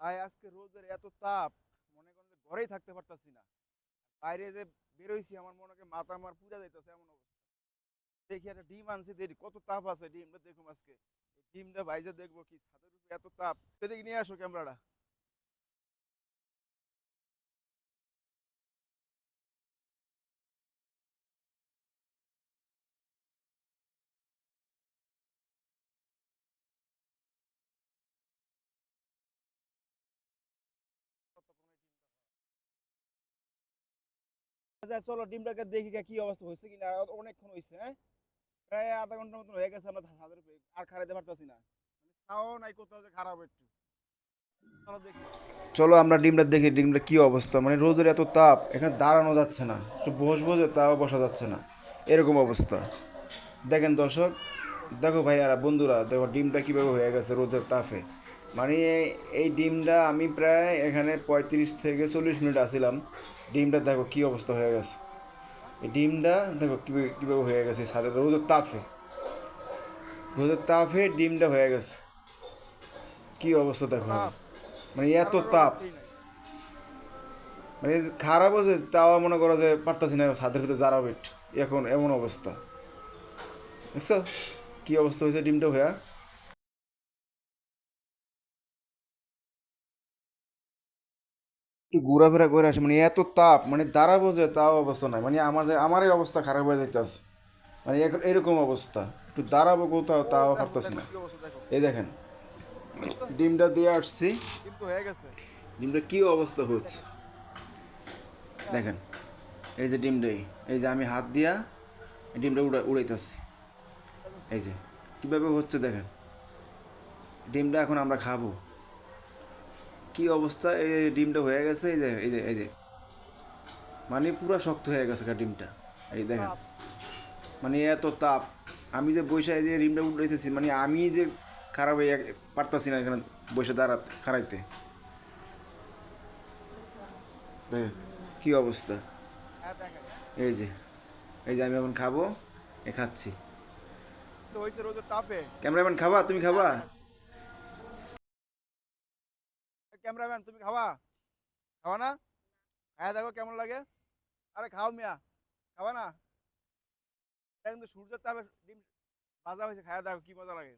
ভাই আজকে রোদের এত তাপ, মনে করেন যে ঘরেই থাকতে পারতাছি না। বাইরে যে বেরোইছি, আমার মনে হয় মাথা আমার পুজা যাইতেছে এমন অবস্থা। দেখি একটা ডিম আনছে দেরি কত তাপ আছে ডিমটা দেখুন আজকে ডিমটা ভাইজে দেখব কি, ছাদের উপরে এত তাপ। সেদিকে নিয়ে আসো ক্যামেরাটা। আচ্ছা চলো, ডিমটাকে দেখি কি অবস্থা হয়েছে কিনা। অনেকক্ষণ হয়েছে হ্যাঁ? প্রায় আধা ঘণ্টার মতন হয়ে গেছে, আমরা ছাদের আর খারাইতে পারতাছি না। মানে তাও নাই কোথাও যে খারাপ একটু। চলো আমরা ডিমটা দেখি, ডিমটা কি অবস্থা। মানে রোদের এত তাপ, এখানে দাঁড়ানো যাচ্ছে না। বস বসে তাও বসা যাচ্ছে না। এরকম অবস্থা। দেখেন দর্শক, দেখো ভাইয়ারা, বন্ধুরা, দেখো ডিমটা কীভাবে হয়ে গেছে রোদের তাপে। মানে এই- ডিমটা আমি প্রায় এখানে পঁয়ত্রিশ থেকে চল্লিশ মিনিট আসছিলাম ডিমটা দেখো কী অবস্থা হয়ে গেছে। এই ডিমটা দেখো কীভাবে কীভাবে হয়ে গেছে ছাদের রোদের তাপে রোদের তাপে ডিমটা হয়ে গেছে। কি অবস্থা দেখো। মানে এত তাপ। মানে খারাপ হচ্ছে তাও মনে করো যে পারতাছি না ছাদের ভিতরে দাঁড়াবো এখন এমন অবস্থা। দেখছ? কি অবস্থা হয়েছে ডিমটা হয়ে? একটু ঘোরাফেরা করে আসে মানে এত তাপ মানে দাঁড়াবো যে তাও অবস্থা নাই। মানে আমাদের, আমারই অবস্থা খারাপ হয়ে যাইতেছে। মানে এরকম অবস্থা, একটু দাঁড়াবো কোথাও তাও পারতাছি না। এই দেখেন, ডিমটা দিয়ে আসছি। ডিমটা কি অবস্থা হচ্ছে? দেখেন, এই যে ডিমটাই, এই যে আমি হাত দিয়া ডিমটা উড়া, উড়াইতেছি। এই যে, কীভাবে হচ্ছে দেখেন, ডিমটা এখন আমরা খাব। কি অবস্থা? এই ডিমটা হয়ে গেছে এই যে এই যে এই যে। মানে পুরো শক্ত হয়ে গেছে ডিমটা। এই দেখেন। মানে এত তাপ। আমি যে বৈশা এই যে ডিমটা উড়াইতেছি মানে আমি যে খারাপ হয়ে পারতাছি না এখানে বসে দাঁড়াতে খারাইতে কি অবস্থা। এই যে এই যে আমি এখন খাব এ খাচ্ছি। ক্যামেরাম্যান খাবা? তুমি খাবা? ক্যামেরাম্যান, তুমি খাওয়া খাওয়া না? খায় দেখো কেমন লাগে। আরে খাও মিয়া খাওয়া না? কিন্তু সূর্যের তাপে ডিম ভাজা হয়েছে, খায় দেখো কি মজা লাগে।